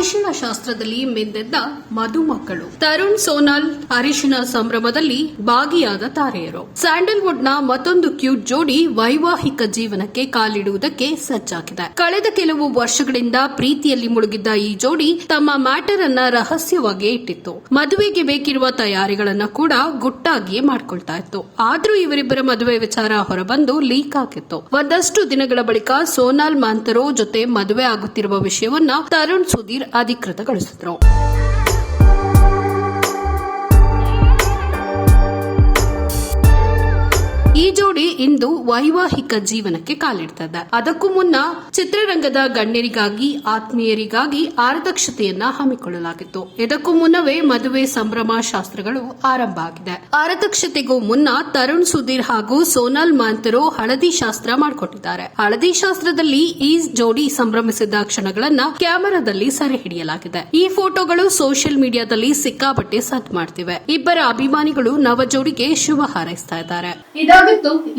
ಅರಿಶಿಣ ಶಾಸ್ತ್ರದಲ್ಲಿ ಮೆಂದೆದ್ದ ಮಧುಮಕ್ಕಳು ತರುಣ್ ಸೋನಾಲ್ ಅರಿಶಿನ ಸಂಭ್ರಮದಲ್ಲಿ ಭಾಗಿಯಾದ ತಾರೆಯರು. ಸ್ಯಾಂಡಲ್ವುಡ್ನ ಮತ್ತೊಂದು ಕ್ಯೂಟ್ ಜೋಡಿ ವೈವಾಹಿಕ ಜೀವನಕ್ಕೆ ಕಾಲಿಡುವುದಕ್ಕೆ ಸಜ್ಜಾಗಿದೆ. ಕಳೆದ ಕೆಲವು ವರ್ಷಗಳಿಂದ ಪ್ರೀತಿಯಲ್ಲಿ ಮುಳುಗಿದ್ದ ಈ ಜೋಡಿ ತಮ್ಮ ಮ್ಯಾಟರ್ ಅನ್ನ ರಹಸ್ಯವಾಗಿ ಇಟ್ಟಿತ್ತು. ಮದುವೆಗೆ ಬೇಕಿರುವ ತಯಾರಿಗಳನ್ನ ಕೂಡ ಗುಟ್ಟಾಗಿಯೇ ಮಾಡ್ಕೊಳ್ತಾ ಇತ್ತು. ಆದ್ರೂ ಇವರಿಬ್ಬರ ಮದುವೆ ವಿಚಾರ ಹೊರಬಂದು ಲೀಕ್ ಆಗಿತ್ತು. ಒಂದಷ್ಟು ದಿನಗಳ ಬಳಿಕ ಸೋನಾಲ್ ಮಾಂತರೋ ಜೊತೆ ಮದುವೆ ಆಗುತ್ತಿರುವ ವಿಷಯವನ್ನ ತರುಣ್ ಸುಧೀರ್ ಅಧಿಕೃತಗೊಳಿಸಿದ್ರು ಇಂದು ವೈವಾಹಿಕ ಜೀವನಕ್ಕೆ ಕಾಲಿಡ್ತದೆ. ಅದಕ್ಕೂ ಮುನ್ನ ಚಿತ್ರರಂಗದ ಗಣ್ಯರಿಗಾಗಿ, ಆತ್ಮೀಯರಿಗಾಗಿ ಆರತಕ್ಷತೆಯನ್ನ ಹಮ್ಮಿಕೊಳ್ಳಲಾಗಿತ್ತು. ಇದಕ್ಕೂ ಮುನ್ನವೇ ಮದುವೆ ಸಂಭ್ರಮ ಶಾಸ್ತ್ರಗಳು ಆರಂಭ ಆಗಿದೆ. ಆರತಕ್ಷತೆಗೂ ಮುನ್ನ ತರುಣ್ ಸುಧೀರ್ ಹಾಗೂ ಸೋನಾಲ್ ಮಾಂತರು ಹಳದಿ ಶಾಸ್ತ್ರ ಮಾಡಿಕೊಟ್ಟಿದ್ದಾರೆ. ಹಳದಿ ಶಾಸ್ತ್ರದಲ್ಲಿ ಈ ಜೋಡಿ ಸಂಭ್ರಮಿಸಿದ ಕ್ಷಣಗಳನ್ನ ಕ್ಯಾಮೆರಾದಲ್ಲಿ ಸೆರೆ ಹಿಡಿಯಲಾಗಿದೆ. ಈ ಫೋಟೋಗಳು ಸೋಷಿಯಲ್ ಮೀಡಿಯಾದಲ್ಲಿ ಸಿಕ್ಕಾಪಟ್ಟೆ ಸದ್ ಮಾಡ್ತಿವೆ. ಇಬ್ಬರ ಅಭಿಮಾನಿಗಳು ನವ ಜೋಡಿಗೆ ಶುಭ ಹಾರೈಸ್ತಾ ಇದ್ದಾರೆ. ಇದಾಗಿತ್ತು